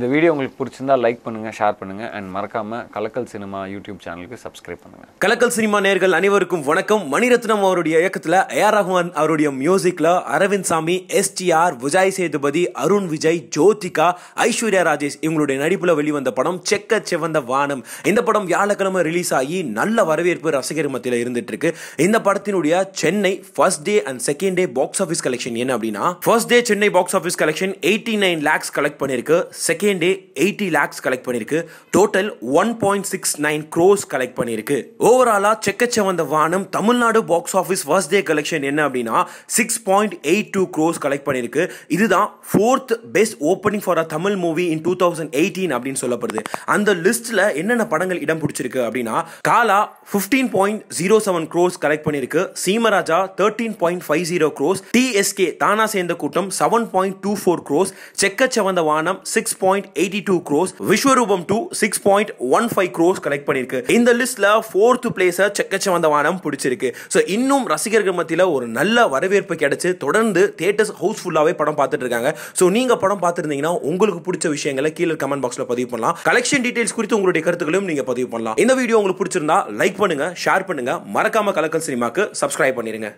இந்த வீடியோ உங்களுக்கு பிடிச்சிருந்தா லைக் பண்ணுங்கள் ஷேர் பண்ணுங்கள் அண்ட் மறக்காமல் கலக்கல் சினிமா யூடியூப் சேனலுக்கு சப்ஸ்கிரைப் பண்ணுங்கள் கலக்கல் சினிமா நேர்கள் அனைவருக்கும் வணக்கம். மணிரத்னம் அவருடைய இயக்கத்தில் ஏஆர் ரஹ்மான் அவருடைய மியூசிக்கில் அரவிந்த் சாமி எஸ்டிஆர் விஜய் சேதுபதி அருண் விஜய் ஜோதிகா ஐஸ்வர்யா ராஜேஷ் இவங்களுடைய நடிப்பில் வெளிவந்த படம் செக்க செவந்த வானம் இந்த படம் வியாழக்கிழமை ரிலீஸ் ஆகி நல்ல வரவேற்பு ரசிகர் மத்தியில் இருந்துட்டு இருக்கு இந்த படத்தினுடைய Chennai first day and second day box office collection என்ன அப்படின்னா first day Chennai box office collection eighty nine lakhs collect பண்ணிருக்கு second day eighty lakhs collect பண்ணிருக்கு. Total one point six nine crores collect பண்ணிருக்கு. ஓவராலா Chekka Chivantha Vaanam Tamil Nadu box office first day collection என்ன அப்படின்னா six point eight two crores collect பண்ணிருக்கு. இதுதான் fourth best opening for a Tamil movie in two thousand eighteen அப்படின்னு சொல்லப்படுது. அந்த லிஸ்ட்டில் என்னென்ன படங்கள் இடம் பிடிச்சிருக்கு அப்படின்னா Kaala fifteen point zero seven crores collect பண்ணிருக்கு. Seemaraja thirteen point five zero crores TSK Thaana Serndha Koottam seven point two four crores Chekka Chivantha Vaanam six point eighty two crores Vishwaroopam two six point one five crores collect பண்ணிருக்கு. இந்த லிஸ்ட்ல fourth பிளேஸ செக்கச்சவந்த வானம் பிடிச்சிருக்கு. So இன்னும் ரசிகர்கள் மத்தியில் ஒரு நல்ல வரவேற்பு கிடைச்சு தொடர்ந்து தேட்டர்ஸ் ஹவுஸ்ஃபுல்லாகவே படம் பார்த்துட்டு இருக்காங்க ஸோ நீங்க படம் பார்த்துருந்தீங்கன்னா உங்களுக்கு பிடிச்ச விஷயங்களை கீழே கமெண்ட் பாக்ஸ்ல பதிவு பண்ணலாம். கலெக்ஷன் டீடைல்ஸ் குறித்து உங்களுடைய கருத்துக்களையும் நீங்க பதிவு பண்ணலாம். இந்த வீடியோ உங்களுக்கு பிடிச்சிருந்தா லைக் பண்ணுங்க ஷேர் பண்ணுங்க. மறக்காம கலக்கல் சினிமாக்கு சப்ஸ்கிரைப் பண்ணிருங்க.